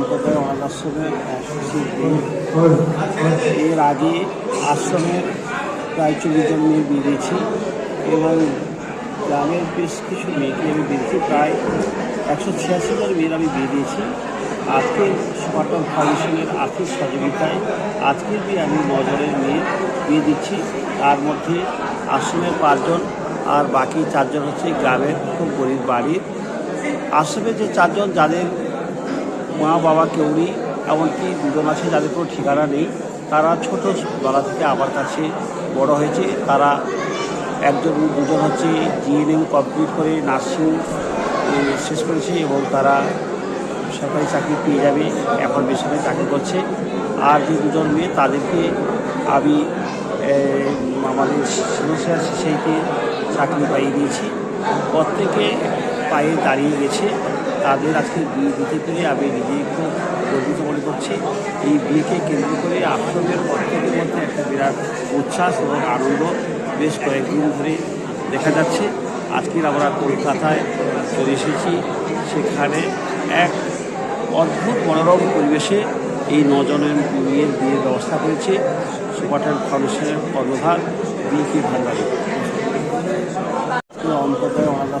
অন্তর্দয় অনাথ আশ্রমের এর আগে আশ্রমের প্রায় চল্লিশ জন মেয়ে বিয়ে দিয়েছি এবং গ্রামের বেশ কিছু মেয়েকে আমি দিয়েছি প্রায় একশো ছিয়াশি জন মেয়ের আমি বিয়ে দিয়েছি আজকে সুপারটন ফাউন্ডেশনের আর্থিক সহযোগিতায় আজকের বিয়ে আমি নজরের মেয়ে বিয়ে দিচ্ছি, তার মধ্যে আশ্রমের পাঁচজন আর বাকি চারজন হচ্ছে গ্রামের খুব গরিব বাড়ির। আশ্রমে যে চারজন, যাদের মা বাবা কেউ নেই এমনকি দুজন আছে যাদের কোনো ঠিকানা নেই, তারা ছোট বেলা থেকে আমার কাছে বড় হয়েছে। তারা একজন দুজন হচ্ছে জিএনএম কমপ্লিট করে নার্সিং শেষ করেছে এবং তারা সরকারি চাকরি পেয়ে যাবে এখন বেসরকারি চাকরি করছে। আর যে দুজন মেয়ে, তাদেরকে আমি আমাদের সমস্যা সেইকে চাকরি পাইয়ে দিয়েছি। প্রত্যেকে পায়ে দাঁড়িয়ে গেছে। তাদের আজকে বিয়ে দিতে পেরে আমি নিজে খুব গর্বিত মনে করছি। এই বিয়েকে কেন্দ্র করে আশ্রমের প্রত্যেকের মধ্যে একটা বিরাট উচ্ছ্বাস এবং আনন্দ বেশ কয়েকদিন ধরে দেখা যাচ্ছে। আজকের আমরা কলকাতায় চলে এসেছি। সেখানে এক অদ্ভুত মনোরম পরিবেশে এই নজনের বিয়ের বিয়ের ব্যবস্থা করেছে সুপারটেন ফাউন্ডেশনের কর্মভার বিকে ভান্ডারী।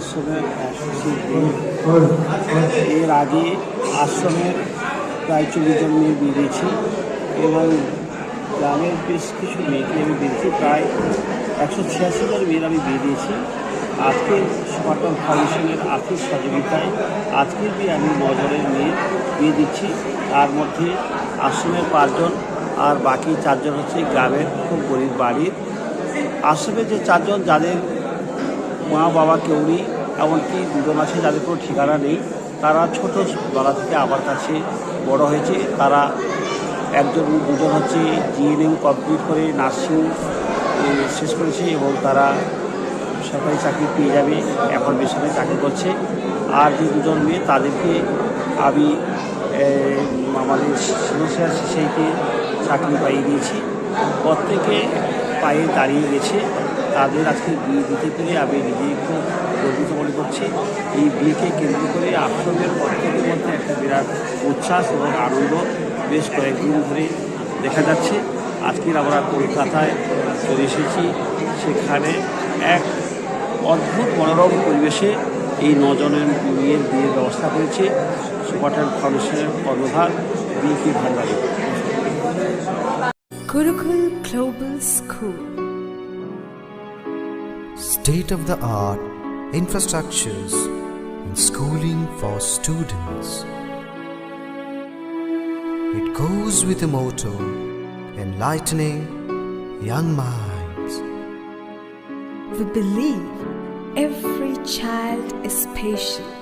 আশ্রমের এর আগে আশ্রমের প্রায় চল্লিশ জন মেয়ে বিয়ে দিয়েছি এবং গ্রামের বেশ কিছু মেয়েকে আমি দিয়েছি প্রায় একশো ছিয়াশি জন মেয়ের আমি বিয়ে দিয়েছি আজকে সুপারটন ফাউন্ডেশনের আর্থিক সহযোগিতায় আজকের বিয়ে আমি নজরের মেয়ে বিয়ে দিচ্ছি তার মধ্যে আশ্রমের পাঁচজন আর বাকি চারজন হচ্ছে গ্রামের খুব গরিব বাড়ির। আশ্রমে যে চারজন যাদের মা বাবা কেউ নেই এমনকি দুজন আছে যাদের কোনো ঠিকানা নেই, তারা ছোট বেলা থেকে আমার কাছে বড় হয়েছে। তারা একজন দুজন হচ্ছে জিএনএম কমপ্লিট করে নার্সিং শেষ করেছে এবং তারা সরকারি চাকরি পেয়ে যাবে এখন বেসরকারি চাকরি করছে। আর যে দুজন মেয়ে, তাদেরকে আমি আমাদের সমস্যা সেইকে চাকরি পাইয়ে দিয়েছি। প্রত্যেকে পায়ে দাঁড়িয়ে গেছে। তাদের আজকে বিয়ে দিতে পেরে আমি নিজে খুব গর্বিত মনে করছি। এই বিয়েকে কেন্দ্র করে আশ্রমের প্রত্যেকের মধ্যে একটা বিরাট উচ্ছ্বাস এবং আনন্দ বেশ কয়েকদিন ধরে দেখা যাচ্ছে। আজকের আমরা কলকাতায় চলে এসেছি। সেখানে এক অদ্ভুত মনোরম পরিবেশে এই নজনের বিয়ের বিয়ের ব্যবস্থা করেছে সুপারটেন ফাউন্ডেশনের কর্মভার বিকে Bhandari. Gurukul Global School. State of the art infrastructures and schooling for students. It goes with the motto enlightening young minds. We believe every child is special